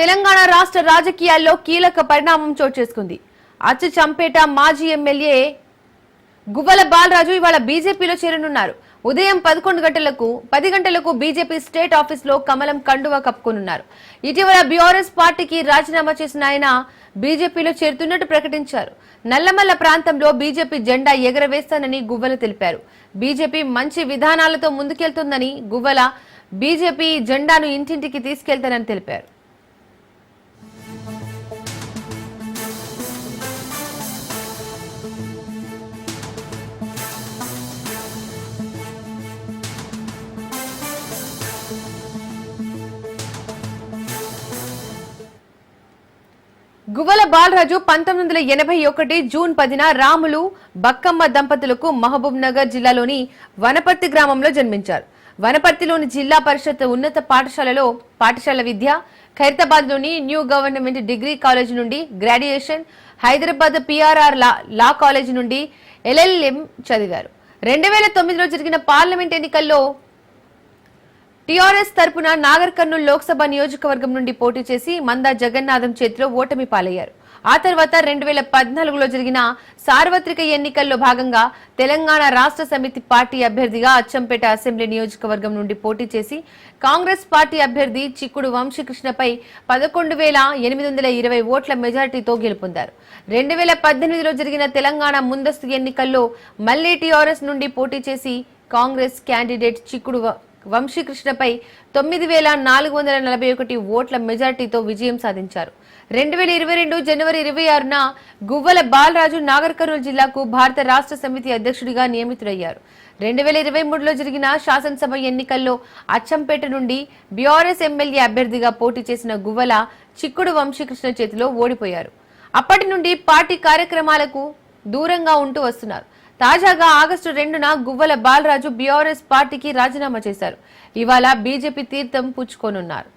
తెలంగాణ రాష్ట్ర రాజకీయాల్లో కీలక పరిణామం చోటు చేసుకుంది. అచ్చు చంపేట మాజీ ఎమ్మెల్యే గువ్వల బాలరాజు ఇవాళ బీజేపీలో చేరనున్నారు. ఉదయం పదకొండు గంటలకు పది గంటలకు బీజేపీ స్టేట్ ఆఫీస్లో కమలం కండువా కప్పుకోనున్నారు. ఇటీవల బీఆర్ఎస్ పార్టీకి రాజీనామా చేసిన ఆయన బీజేపీలో చేరుతున్నట్టు ప్రకటించారు. నల్లమల్ల ప్రాంతంలో బీజేపీ జెండా ఎగరవేస్తానని గువ్వల తెలిపారు. బీజేపీ మంచి విధానాలతో ముందుకెళ్తుందని గువ్వల బీజేపీ జెండాను ఇంటింటికి తీసుకెళ్తానని తెలిపారు. గువ్వల బాలరాజు పంతొమ్మిది వందల ఎనభై ఒకటి జూన్ పదిన రాములు బక్కమ్మ దంపతులకు మహబూబ్ నగర్ జిల్లాలోని వనపర్తి గ్రామంలో జన్మించారు. వనపర్తిలోని జిల్లా పరిషత్ ఉన్నత పాఠశాలలో పాఠశాల విద్య ఖైరతాబాద్లోని న్యూ గవర్నమెంట్ డిగ్రీ కాలేజ్ నుండి graduation Hyderabad PRR law law college నుండి ఎల్ఎల్ఎం చదివారు. రెండు వేల తొమ్మిదిలో జరిగిన పార్లమెంట్ ఎన్నికల్లో టీఆర్ఎస్ తరపున నాగర్ కర్నూలు లోక్సభ నియోజకవర్గం నుండి పోటీ చేసి మందా జగన్నాథం చేతిలో ఓటమి పాలయ్యారు. ఆ తర్వాత రెండు వేల పద్నాలుగులో జరిగిన సార్వత్రిక ఎన్నికల్లో భాగంగా తెలంగాణ రాష్ట్ర సమితి పార్టీ అభ్యర్థిగా అచ్చంపేట అసెంబ్లీ నియోజకవర్గం నుండి పోటీ చేసి కాంగ్రెస్ పార్టీ అభ్యర్థి చిక్కుడు వంశీకృష్ణపై పదకొండు వేల ఎనిమిది వందల ఇరవై ఓట్ల మెజారిటీతో గెలుపొందారు. రెండు వేల పద్దెనిమిదిలో జరిగిన తెలంగాణ ముందస్తు ఎన్నికల్లో మళ్ళీ టీఆర్ఎస్ నుండి పోటీ చేసి కాంగ్రెస్ క్యాండిడేట్ చిక్కుడు వంశీకృష్ణపై తొమ్మిది వేల నాలుగు వందల నలభై ఒకటి ఓట్ల మెజార్టీతో విజయం సాధించారు. రెండు వేల ఇరవై రెండు జనవరి ఇరవై ఆరున గువ్వల బాలరాజు నాగర్ కర్నూలు జిల్లాకు భారత రాష్ట్ర సమితి అధ్యక్షుడిగా నియమితుడయ్యారు. రెండు వేల ఇరవై మూడులో జరిగిన శాసనసభ ఎన్నికల్లో అచ్చంపేట నుండి బీఆర్ఎస్ ఎమ్మెల్యే అభ్యర్థిగా పోటీ చేసిన గువ్వల చిక్కుడు వంశీకృష్ణ చేతిలో ఓడిపోయారు. అప్పటి నుండి పార్టీ కార్యక్రమాలకు దూరంగా ఉంటూ వస్తున్నారు. తాజాగా ఆగస్టు రెండున గువ్వల బాలరాజు బీఆర్ఎస్ పార్టీకి రాజీనామా చేశారు. ఇవాళ బీజేపీ తీర్థం పుచ్చుకోనున్నారు.